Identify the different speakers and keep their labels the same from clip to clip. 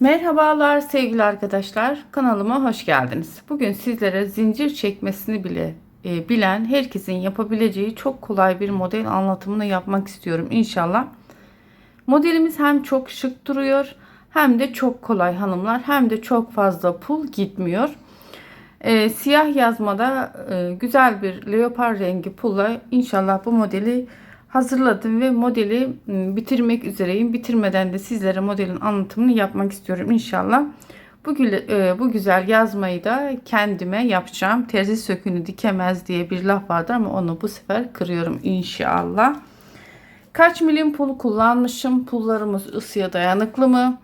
Speaker 1: Merhabalar sevgili arkadaşlar. Kanalıma hoş geldiniz. Bugün sizlere zincir çekmesini bile e, bilen herkesin yapabileceği çok kolay bir model anlatımını yapmak istiyorum inşallah. Modelimiz hem çok şık duruyor hem de çok kolay hanımlar hem de çok fazla pul gitmiyor. E, siyah yazmada e, güzel bir leopar rengi pulla inşallah bu modeli hazırladım ve modeli m, bitirmek üzereyim. Bitirmeden de sizlere modelin anlatımını yapmak istiyorum inşallah. Bu, e, bu güzel yazmayı da kendime yapacağım. Terzi sökünü dikemez diye bir laf vardır ama onu bu sefer kırıyorum inşallah. Kaç milim pul kullanmışım? Pullarımız ısıya dayanıklı mı?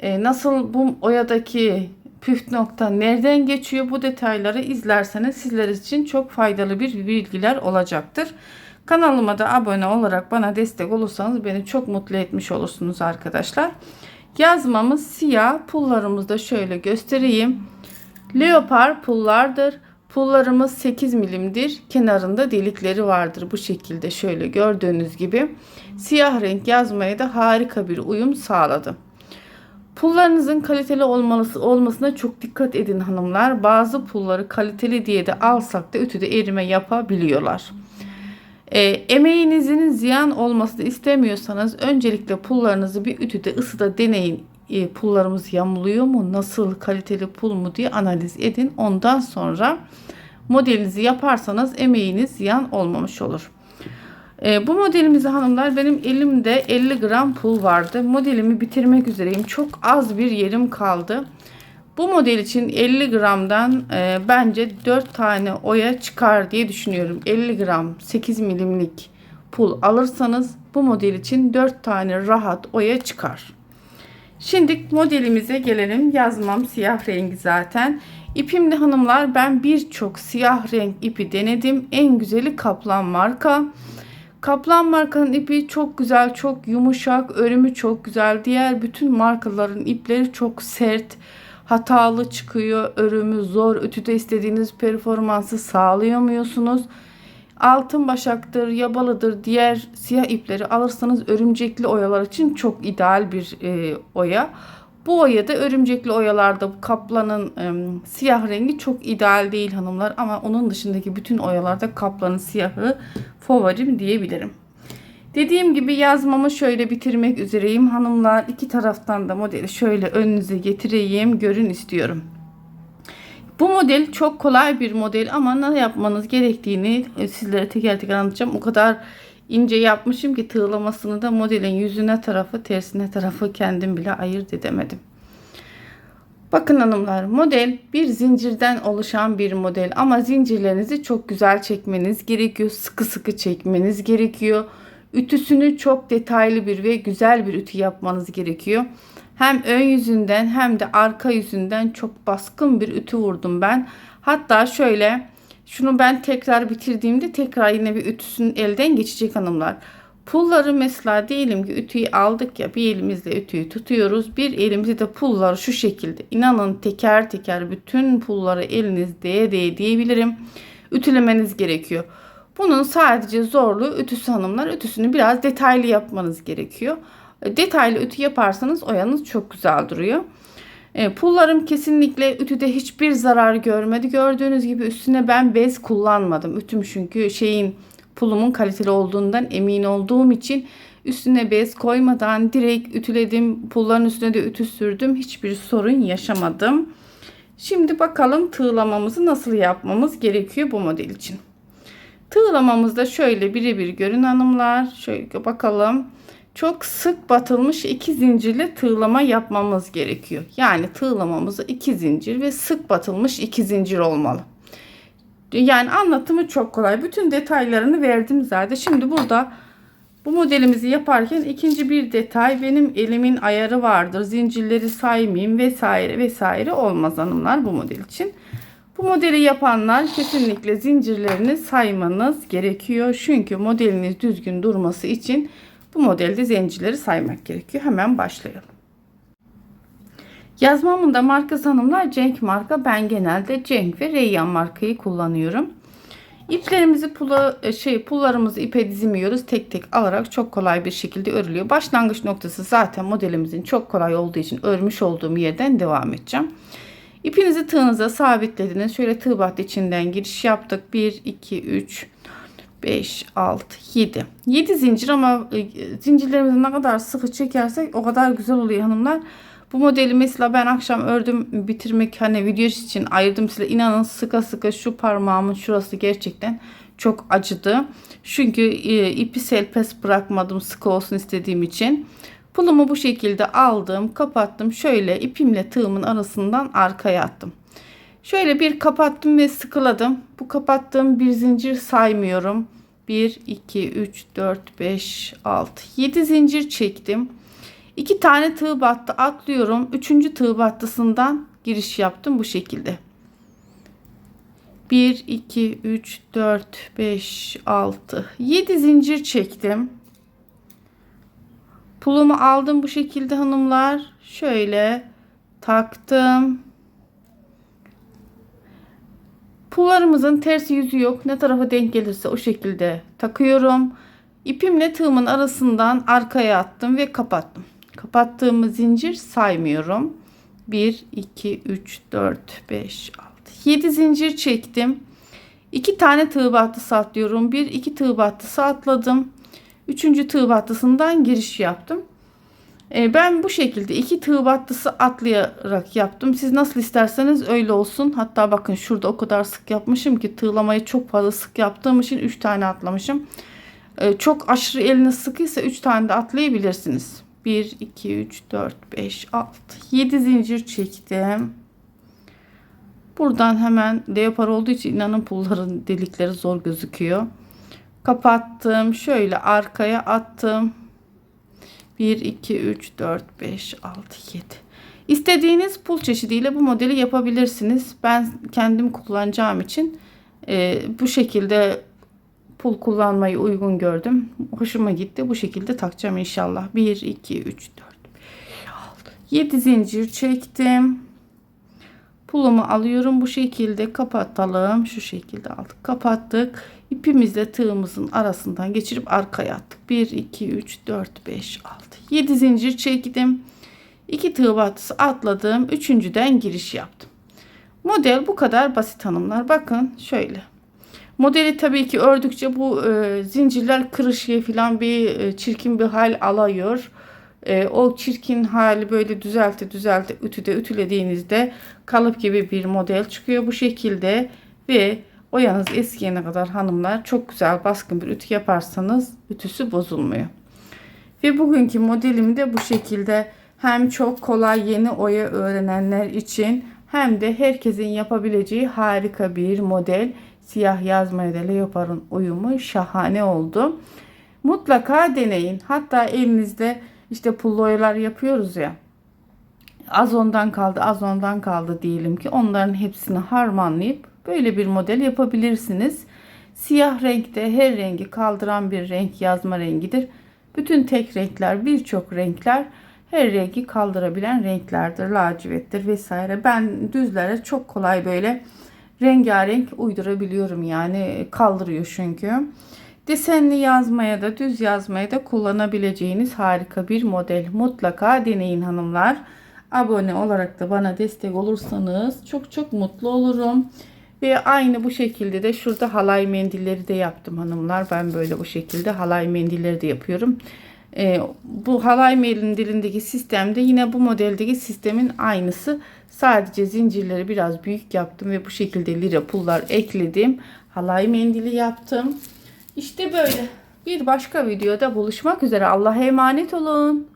Speaker 1: E, nasıl bu oyadaki püf nokta nereden geçiyor? Bu detayları izlerseniz sizler için çok faydalı bir bilgiler olacaktır. Kanalıma da abone olarak bana destek olursanız beni çok mutlu etmiş olursunuz arkadaşlar. Yazmamız siyah. Pullarımızı da şöyle göstereyim. Leopar pullardır. Pullarımız 8 milimdir. Kenarında delikleri vardır bu şekilde şöyle gördüğünüz gibi. Siyah renk yazmaya da harika bir uyum sağladı. Pullarınızın kaliteli olması, olmasına çok dikkat edin hanımlar. Bazı pulları kaliteli diye de alsak da ütüde erime yapabiliyorlar. E, emeğinizin ziyan olmasını istemiyorsanız öncelikle pullarınızı bir ütüde ısıda deneyin. E, pullarımız yamuluyor mu? Nasıl kaliteli pul mu diye analiz edin. Ondan sonra modelinizi yaparsanız emeğiniz ziyan olmamış olur. E, bu modelimizi hanımlar benim elimde 50 gram pul vardı. Modelimi bitirmek üzereyim. Çok az bir yerim kaldı. Bu model için 50 gramdan e, bence 4 tane oya çıkar diye düşünüyorum. 50 gram 8 milimlik pul alırsanız bu model için 4 tane rahat oya çıkar. Şimdi modelimize gelelim. Yazmam siyah rengi zaten. İpimde hanımlar ben birçok siyah renk ipi denedim. En güzeli Kaplan marka. Kaplan markanın ipi çok güzel, çok yumuşak, örümü çok güzel. Diğer bütün markaların ipleri çok sert, hatalı çıkıyor. Örümü zor, ütüde istediğiniz performansı sağlayamıyorsunuz. Altın başaktır, yabalıdır, diğer siyah ipleri alırsanız örümcekli oyalar için çok ideal bir e, oya. Bu oya da örümcekli oyalarda kaplanın e, siyah rengi çok ideal değil hanımlar ama onun dışındaki bütün oyalarda kaplanın siyahı favorim diyebilirim. Dediğim gibi yazmamı şöyle bitirmek üzereyim hanımlar. İki taraftan da modeli şöyle önünüze getireyim. Görün istiyorum. Bu model çok kolay bir model ama ne yapmanız gerektiğini e, sizlere teker teker anlatacağım. O kadar ince yapmışım ki tığlamasını da modelin yüzüne tarafı tersine tarafı kendim bile ayırt edemedim. Bakın hanımlar model bir zincirden oluşan bir model ama zincirlerinizi çok güzel çekmeniz gerekiyor. Sıkı sıkı çekmeniz gerekiyor. Ütüsünü çok detaylı bir ve güzel bir ütü yapmanız gerekiyor. Hem ön yüzünden hem de arka yüzünden çok baskın bir ütü vurdum ben. Hatta şöyle şunu ben tekrar bitirdiğimde tekrar yine bir ütüsünün elden geçecek hanımlar. Pulları mesela diyelim ki ütüyü aldık ya bir elimizle ütüyü tutuyoruz. Bir elimizde de pulları şu şekilde. İnanın teker teker bütün pulları eliniz değe değe diyebilirim. Ütülemeniz gerekiyor. Bunun sadece zorluğu ütüsü hanımlar. Ütüsünü biraz detaylı yapmanız gerekiyor. Detaylı ütü yaparsanız oyanız çok güzel duruyor. E, pullarım kesinlikle ütüde hiçbir zarar görmedi. Gördüğünüz gibi üstüne ben bez kullanmadım. Ütüm çünkü şeyin pulumun kaliteli olduğundan emin olduğum için üstüne bez koymadan direkt ütüledim. Pulların üstüne de ütü sürdüm. Hiçbir sorun yaşamadım. Şimdi bakalım tığlamamızı nasıl yapmamız gerekiyor bu model için. Tığlamamızda şöyle birebir görün hanımlar. Şöyle bakalım. Çok sık batılmış iki zincirli tığlama yapmamız gerekiyor. Yani tığlamamızı iki zincir ve sık batılmış iki zincir olmalı. Yani anlatımı çok kolay. Bütün detaylarını verdim zaten. Şimdi burada bu modelimizi yaparken ikinci bir detay benim elimin ayarı vardır. Zincirleri saymayayım vesaire vesaire olmaz hanımlar bu model için. Bu modeli yapanlar kesinlikle zincirlerini saymanız gerekiyor. Çünkü modeliniz düzgün durması için bu modelde zincirleri saymak gerekiyor. Hemen başlayalım. Yazmamın da hanımlar Cenk marka. Ben genelde Cenk ve Reyyan markayı kullanıyorum. İplerimizi pula, e, şey pullarımızı ipe dizmiyoruz. Tek tek alarak çok kolay bir şekilde örülüyor. Başlangıç noktası zaten modelimizin çok kolay olduğu için örmüş olduğum yerden devam edeceğim. İpinizi tığınıza sabitlediniz. Şöyle tığ battı içinden giriş yaptık. 1, 2, 3, 5, 6, 7. 7 zincir ama e, zincirlerimizi ne kadar sıkı çekersek o kadar güzel oluyor hanımlar. Bu modeli mesela ben akşam ördüm bitirmek hani video için ayırdım size. İnanın sıka sıka şu parmağımın şurası gerçekten çok acıdı. Çünkü e, ipi selpes bırakmadım sıkı olsun istediğim için. Pulumu bu şekilde aldım, kapattım. Şöyle ipimle tığımın arasından arkaya attım. Şöyle bir kapattım ve sıkıladım. Bu kapattığım bir zincir saymıyorum. 1, 2, 3, 4, 5, 6, 7 zincir çektim. 2 tane tığ battı atlıyorum. 3. tığ battısından giriş yaptım bu şekilde. 1, 2, 3, 4, 5, 6, 7 zincir çektim. Pulumu aldım bu şekilde hanımlar. Şöyle taktım. Pullarımızın tersi yüzü yok. Ne tarafa denk gelirse o şekilde takıyorum. İpimle tığımın arasından arkaya attım ve kapattım. Kapattığımı zincir saymıyorum. 1, 2, 3, 4, 5, 6, 7 zincir çektim. 2 tane tığ battısı atlıyorum. 1, 2 tığ battısı atladım. 3. tığ battısından giriş yaptım. Ee, ben bu şekilde iki tığ battısı atlayarak yaptım. Siz nasıl isterseniz öyle olsun. Hatta bakın şurada o kadar sık yapmışım ki tığlamayı çok fazla sık yaptığım için 3 tane atlamışım. Ee, çok aşırı eliniz sıkıysa 3 tane de atlayabilirsiniz. 1, 2, 3, 4, 5, 6, 7 zincir çektim. Buradan hemen leopar olduğu için inanın pulların delikleri zor gözüküyor. Kapattım. Şöyle arkaya attım. 1, 2, 3, 4, 5, 6, 7. İstediğiniz pul çeşidiyle bu modeli yapabilirsiniz. Ben kendim kullanacağım için e, bu şekilde pul kullanmayı uygun gördüm. Hoşuma gitti. Bu şekilde takacağım inşallah. 1, 2, 3, 4, 5, 6, 7 zincir çektim. Pulumu alıyorum bu şekilde kapatalım. Şu şekilde aldık. Kapattık. İpimizle tığımızın arasından geçirip arkaya attık. 1, 2, 3, 4, 5, 6, 7 zincir çektim. 2 tığ battısı atladım. Üçüncüden giriş yaptım. Model bu kadar basit hanımlar. Bakın şöyle. Modeli tabii ki ördükçe bu e, zincirler kırışıyor falan bir e, çirkin bir hal alıyor. E, o çirkin hali böyle düzelte düzelte ütüde ütülediğinizde kalıp gibi bir model çıkıyor bu şekilde ve oyanız eskiyene kadar hanımlar çok güzel baskın bir ütü yaparsanız ütüsü bozulmuyor. Ve bugünkü modelimi de bu şekilde hem çok kolay yeni oya öğrenenler için hem de herkesin yapabileceği harika bir model. Siyah yazmaya da leoparın uyumu şahane oldu. Mutlaka deneyin. Hatta elinizde işte pullu oyalar yapıyoruz ya. Az ondan kaldı, az ondan kaldı diyelim ki onların hepsini harmanlayıp böyle bir model yapabilirsiniz. Siyah renkte her rengi kaldıran bir renk yazma rengidir. Bütün tek renkler, birçok renkler her rengi kaldırabilen renklerdir. Laciverttir vesaire. Ben düzlere çok kolay böyle rengarenk uydurabiliyorum yani kaldırıyor çünkü. Desenli yazmaya da düz yazmaya da kullanabileceğiniz harika bir model. Mutlaka deneyin hanımlar. Abone olarak da bana destek olursanız çok çok mutlu olurum. Ve aynı bu şekilde de şurada halay mendilleri de yaptım hanımlar. Ben böyle bu şekilde halay mendilleri de yapıyorum. Ee, bu halay mendilindeki sistemde yine bu modeldeki sistemin aynısı. Sadece zincirleri biraz büyük yaptım ve bu şekilde lira pullar ekledim. Halay mendili yaptım. İşte böyle. Bir başka videoda buluşmak üzere. Allah'a emanet olun.